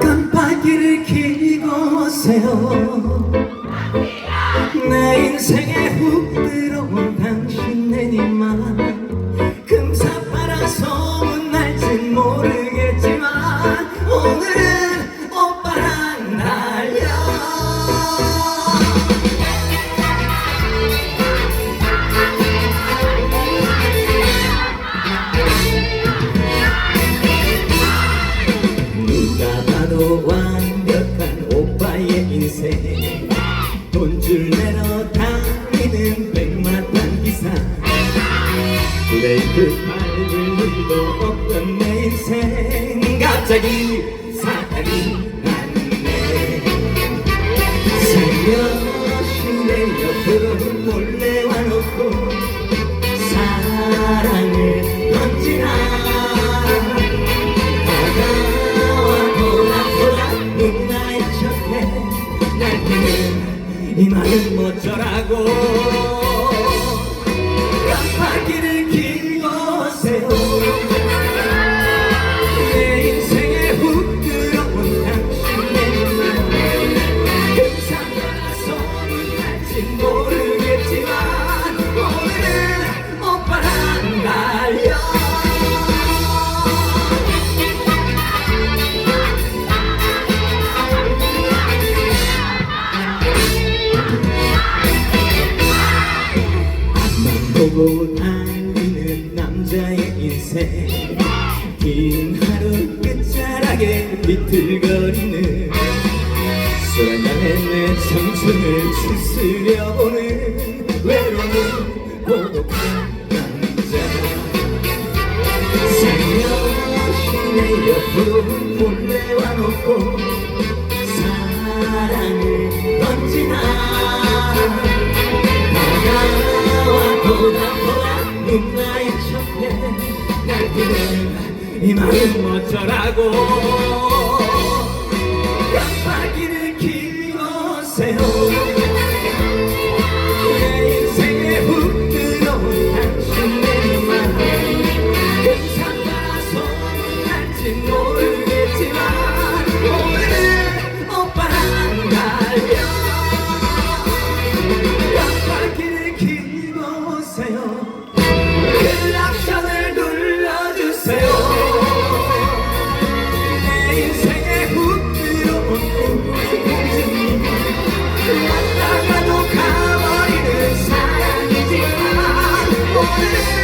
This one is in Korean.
깜빡이를 켜고 오세요. 내 인생에 훅 들어온 당신 내니만. 금사파라 소문날진 모르겠지만 오늘은 인생 돈줄 내러 다니는 백마탄 기사. 브레이크 밟을 일도 없던 내 인생. 갑자기 사탄이 났네. 살며시 내 옆으로 몰래 와놓고 이 마음 어쩌라고 달리는 남자의 인생. 긴 하루 끝자락에 비틀거리는 내 청춘을 추스려보는 외로운 고독한 남자. 살며시 내 옆으로 몰래 와놓고 사랑을 던지나. 다가와 보다 이 마음 어쩌라고 Holy